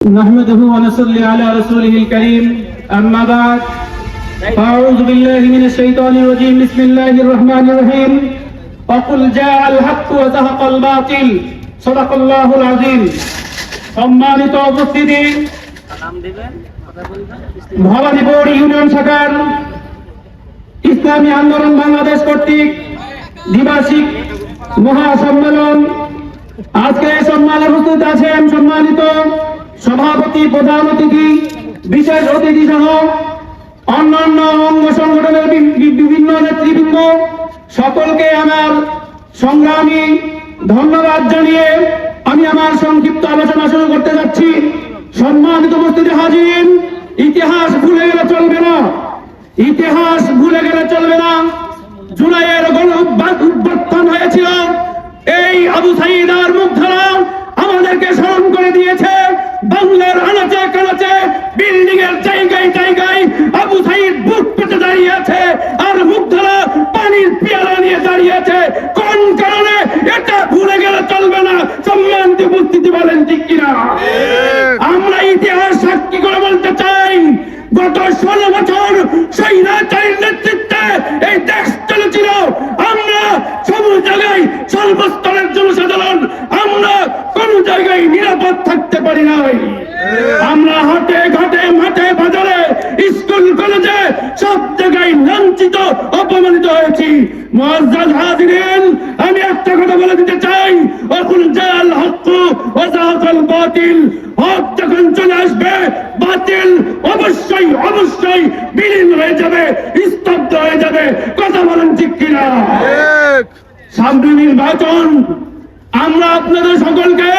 نحمده ونصلي على رسوله الكريم أما بعد أعوذ بالله من الشيطان الرجيم بسم الله الرحمن الرحيم وقل جاء الحق وزهق الباطل صدق الله العظيم সম্মানিত উপস্থিতি ভবানীপুর ইউনিয়ন শাখার ইসলামী আন্দোলন বাংলাদেশ কর্তৃক দ্বিবার্ষিক মহাসম্মেলন আজকে এই সম্মানে উপস্থিত আছেন সম্মানিত সভাপতি, প্রধান অতিথি, বিশেষ অতিথি সহ অন্যান্য অঙ্গ সংগঠনের বিভিন্ন নেতৃবৃন্দ, সকলকে আমার সংগ্রামী ধন্যবাদ জানিয়ে আমি আমার সংক্ষিপ্ত আলোচনা শুরু করতে যাচ্ছি। সম্মানিত উপস্থিতি হাজির। ইতিহাস ভুলে গেলে চলবে না। ইতিহাস ভুলে গেলে চলবে না। জুলাইয়ের গণ উদ্বোধন হয়েছিল। এই আবু সাইদ আর মুগ্ধরা আমাদেরকে স্মরণ করে দিয়েছে বাংলার আনাচে কানাচে বিল্ডিং এর জায়গায় জায়গায় আবু সাইদ বুক পেতে দাঁড়িয়ে আছে আর মুগ্ধরা পানির নিয়ে দাঁড়িয়ে আছে কোন কারণে? এটা ভুলে গেলে চলবে না। সম্মানিত উপস্থিতি বলেন, ঠিক কিনা? আমরা ইতিহাস সাক্ষী করে বলতে চাই, গত ষোলো বছর স্বৈরাচারীর নেতৃত্বে এই দেশ চলেছিল। আমরা সব জায়গায় সর্বস্তরের জনসাধারণ, আমরা কোন জায়গায় নিরাপদ থাকতে পারি নাই। সব জায়গায় লাঞ্ছিত অপমানিত হয়েছি। মুআজ্জাজ হাজিরিন আমি একটা কথা বলে দিতে চাই। অকুল জাল হক জাহাকাল বাতিল। হক যখন চলে আসবে বাতিল অবশ্যই অবশ্যই বিলীন হয়ে যাবে স্তব্ধ হয়ে যাবে। কথা বলেন ঠিক কিনা? সামনে নির্বাচন। আমরা আপনাদের সকলকে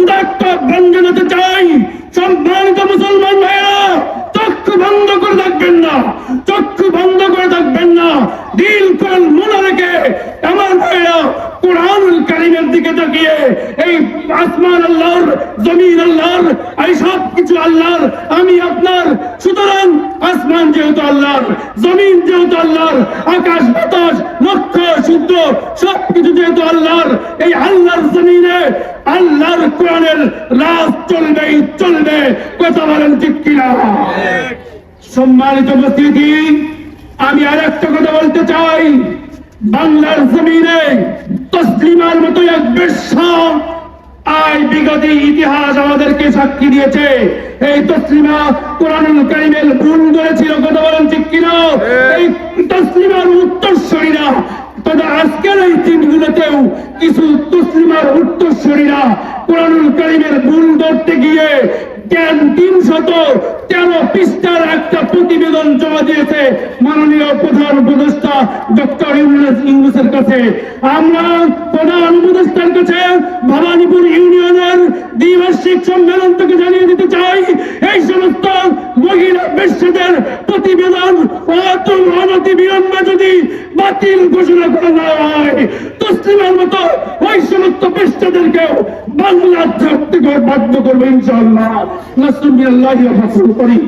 উদাত্ত ব্যঞ্জনাতে চাই। আমার ভাইয়েরা কোরআনুল কারিমের দিকে তাকিয়ে এই আসমান আল্লাহর, জমিন আল্লাহর, এই সব কিছু আল্লাহর, আমি আপনার, সুতরাং আসমান যেহেতু আল্লাহর, জমিন যেহেতু আল্লাহর, আকাশ বাতাস লক্ষ শুদ্ধ সব কিছু যেহেতু আল্লাহর, এই আল্লাহর জমিনে, আল্লাহর কোরআনের রাজ চলবেই চলবে, কথা বলেন ঠিক কিনা? সম্মানিত উপস্থিতি, আমি আর একটা কথা বলতে চাই। বাংলার জমিনে তসলিমার মতো এক বিশ্ব আয় বিগত ইতিহাস আমাদেরকে সাক্ষী দিয়েছে। এই তসলিমা কোরআনুল কারিমের ভুল ধরেছিল কথা বলেন ঠিক কিনা? এই তসলিমার উত্তরস্বরীরা তবে আজকের এই দিনগুলোতেও কিছু তসলিমার উত্তরস্বরীরা কোরআনুল কারিমের ভুল ধরতে গিয়ে জ্ঞান তিনশত তেরো পৃষ্ঠার একটা প্রতিবেদন জমা দিয়েছে মাননীয় প্রধান উপদেষ্টা ডক্টর ইউনুসের কাছে, আমরা প্রধান উপদেষ্টার কাছে ভবানীপুর ইউনিয়নের দ্বিবার্ষিক সম্মেলন থেকে জানিয়ে দিতে চাই। এই সমস্ত মহিলা প্রতিবেদন অনতি বিলম্বে যদি বাতিল ঘোষণা করা না হয়, তসলিমের মতো ওই সমস্ত বাধ্য করবে ইনশাআল্লাহ। নাসরুল্লাহ করি